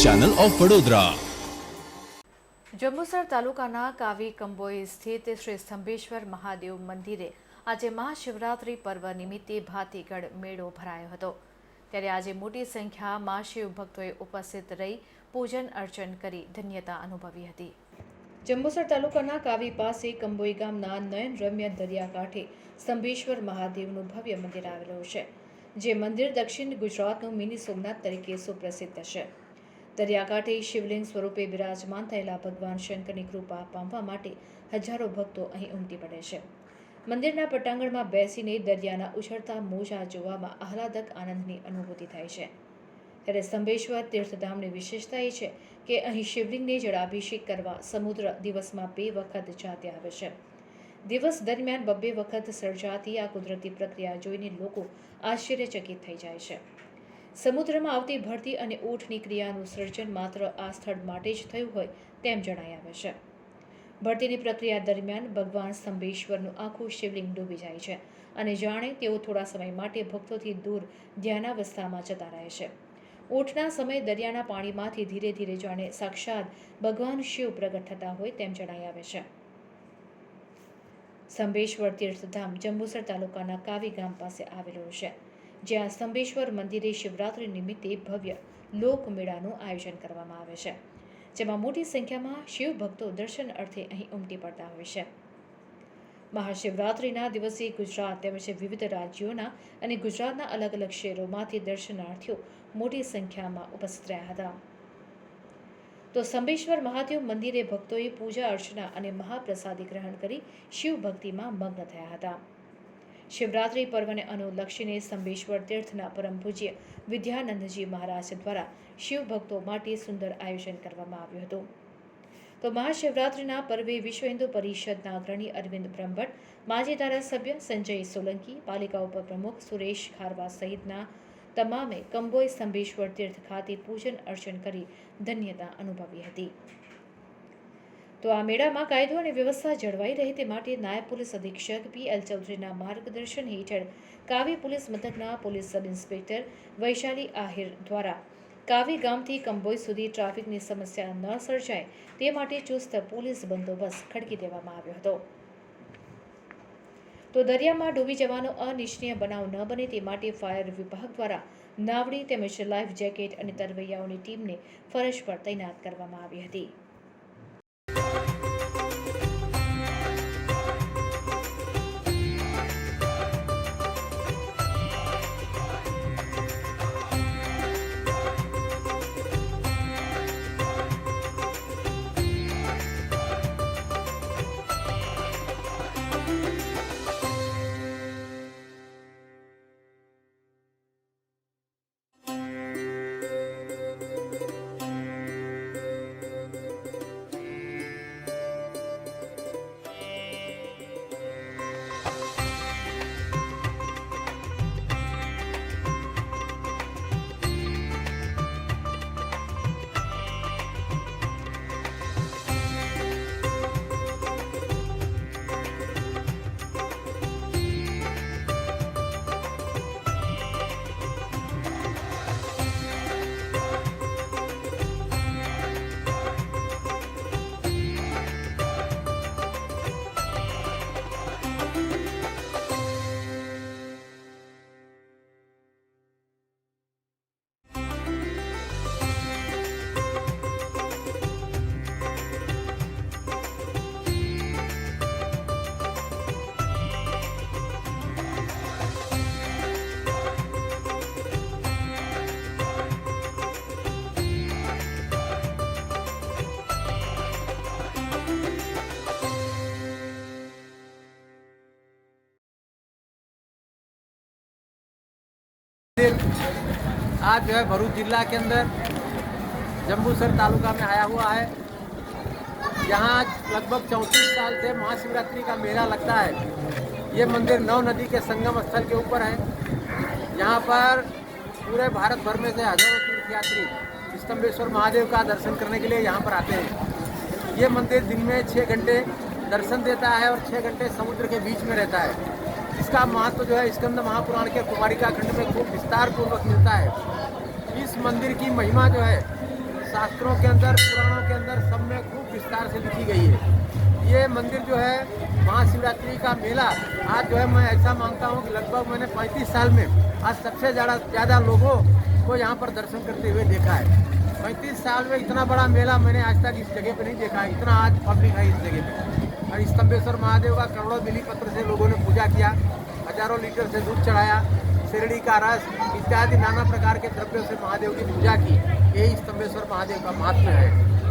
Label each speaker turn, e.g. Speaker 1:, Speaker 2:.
Speaker 1: Channel of Vadodara.
Speaker 2: Jambusar તાલુકાના કાવી કંબોઈ સ્થિત શ્રી સ્તંભેશ્વર મહાદેવ મંદિરે આજે મહાશિવરાત્રિ પર્વ નિમિત્તે ભાતીગઢ મેળો ભરાયો હતો. ત્યારે આજે મોટી સંખ્યામાં શિવ ભક્તોએ ઉપસ્થિત રહી પૂજન અર્ચન કરી ધન્યતા અનુભવી હતી. જંબુસર તાલુકાના કાવી પાસે કંબોઈ ગામના નયન રમ્ય દરિયાકાંઠે સ્તંભેશ્વર મહાદેવનું ભવ્ય મંદિર આવેલું છે, જે મંદિર દક્ષિણ ગુજરાતનું મિની સોમનાથ તરીકે સુપ્રસિદ્ધ છે. દરિયાકાંઠે શિવલિંગ સ્વરૂપે બિરાજમાન થયેલા ભગવાન શંકરની કૃપા પામવા માટે હજારો ભક્તો અહીં ઉમટી પડે છે. મંદિરના પટાંગણમાં બેસીને દરિયાના ઉછળતા મોજા જોવામાં આહલાદક આનંદની અનુભૂતિ થાય છે. ત્યારે સંભેશ્વર તીર્થધામની વિશેષતા એ છે કે અહીં શિવલિંગને જળાભિષેક કરવા સમુદ્ર દિવસમાં બે વખત જાતે આવે છે. દિવસ દરમિયાન બબ્બે વખત સર્જાતી આ કુદરતી પ્રક્રિયા જોઈને લોકો આશ્ચર્યચકિત થઈ જાય છે. સમુદ્રમાં આવતી ભરતી અને ઊંટની ક્રિયાનું સર્જન માત્ર આ સ્થળ માટે જ થયું હોય તેમ જણાઈ આવે છે. ભરતીની પ્રક્રિયા દરમિયાન ભગવાન સ્તંભેશ્વરનું આખું શિવલિંગ ડૂબી જાય છે અને જાણે તેઓ થોડા સમય માટે ભક્તોથી દૂર ધ્યાનાવસ્થામાં જતા રહે છે. ઊંટના સમય દરિયાના પાણીમાંથી ધીરે ધીરે જાણે સાક્ષાત ભગવાન શિવ પ્રગટ થતા હોય તેમ જણાઈ આવે છે. સંભેશ્વર તીર્થધામ જંબુસર તાલુકાના કાવી ગામ પાસે આવેલું છે. જ્યાં સ્તંભેશ્વર મંદિરે શિવરાત્રિ નિમિત્તે ભવ્ય લોકમેળાનું આયોજન કરવામાં આવે છે, જેમાં મોટી સંખ્યામાં શિવ ભક્તો દર્શન અર્થે અહીં ઉમટી પડતા હોય છે. મહાશિવરાત્રિના દિવસે ગુજરાત તેમજ વિવિધ રાજ્યોના અને ગુજરાતના અલગ અલગ શહેરોમાંથી દર્શનાર્થીઓ મોટી સંખ્યામાં ઉપસ્થિત રહ્યા હતા. તો સંબેશ્વર મહાદેવ મંદિરે ભક્તોએ પૂજા અર્ચના અને મહાપ્રસાદી ગ્રહણ કરી શિવ ભક્તિમાં મગ્ન થયા હતા. શિવરાત્રિ પર્વને અનુલક્ષીને સંબેશ્વર તીર્થના પરમ પૂજ્ય વિદ્યાનંદજી મહારાજ દ્વારા શિવ ભક્તો માટે સુંદર આયોજન કરવામાં આવ્યું હતું. તો મહાશિવરાત્રિના પર્વે વિશ્વ હિન્દુ પરિષદના અગ્રણી અરવિંદ બ્રહ્મભટ્ટ, માજી ધારાસભ્ય સંજય સોલંકી, પાલિકા ઉપપ્રમુખ સુરેશ ખારવા સહિતના તમામે કંબોય સંભેશ્વર તીર્થ ખાતે પૂજન અર્ચન કરી ધન્યતા અનુભવી હતી. તો આ મેળામાં કાયદો અને વ્યવસ્થા જળવાઈ રહે તે માટે નાયબ પોલીસ અધિક્ષક પી એલ ચૌધરીના માર્ગદર્શન હેઠળ કાવી પોલીસ મથકના police sub inspector Vaishali Ahir દ્વારા કાવી ગામથી કંબોઈ સુધી ટ્રાફિકની સમસ્યા ન સર્જાય તે માટે ચુસ્ત પોલીસ બંદોબસ્ત ખડકી દેવામાં આવ્યો હતો. તો દરિયામાં ડૂબી જવાનો અનિચ્છનીય બનાવ ન બને તે માટે ફાયર વિભાગ દ્વારા નાવડી તેમજ લાઈફ જેકેટ અને તરવૈયાઓની ટીમને ફરજ પર તૈનાત કરવામાં આવી હતી.
Speaker 3: आज जो है भरूच जिला के अंदर जम्बूसर तालुका में आया हुआ है। यहाँ लगभग चौंतीस साल से महाशिवरात्रि का मेला लगता है। ये मंदिर नौ नदी के संगम स्थल के ऊपर है। यहाँ पर पूरे भारत भर में से हज़ारों तीर्थयात्री स्तंभेश्वर महादेव का दर्शन करने के लिए यहाँ पर आते हैं। ये मंदिर दिन में छः घंटे दर्शन देता है और छः घंटे समुद्र के बीच में रहता है। इसका महत्व जो है स्कंद महापुराण के कुमारिका खंड में खूब विस्तार पूर्वक मिलता है। इस मंदिर की महिमा जो है, शास्त्रों के अंदर, पुराणों के अंदर सब में खूब विस्तार से लिखी गई है। ये मंदिर जो है, महाशिवरात्रि का मेला आज जो है, मैं ऐसा मानता हूँ कि लगभग मैंने 35 साल में आज सबसे ज़्यादा ज़्यादा लोगों को यहाँ पर दर्शन करते हुए देखा है। 35 साल में इतना बड़ा मेला मैंने आज तक इस जगह पर नहीं देखा है, इतना आज पब्लिक है इस जगह पे। और स्तंभेश्वर महादेव का करोड़ों बिली पत्र से लोगों ने पूजा किया, हज़ारों लीटर से दूध चढ़ाया, शिरडी का रस, इत्यादि नाना प्रकार के द्रव्यों से महादेव की पूजा की। यही स्तंभेश्वर महादेव का महात्म्य है।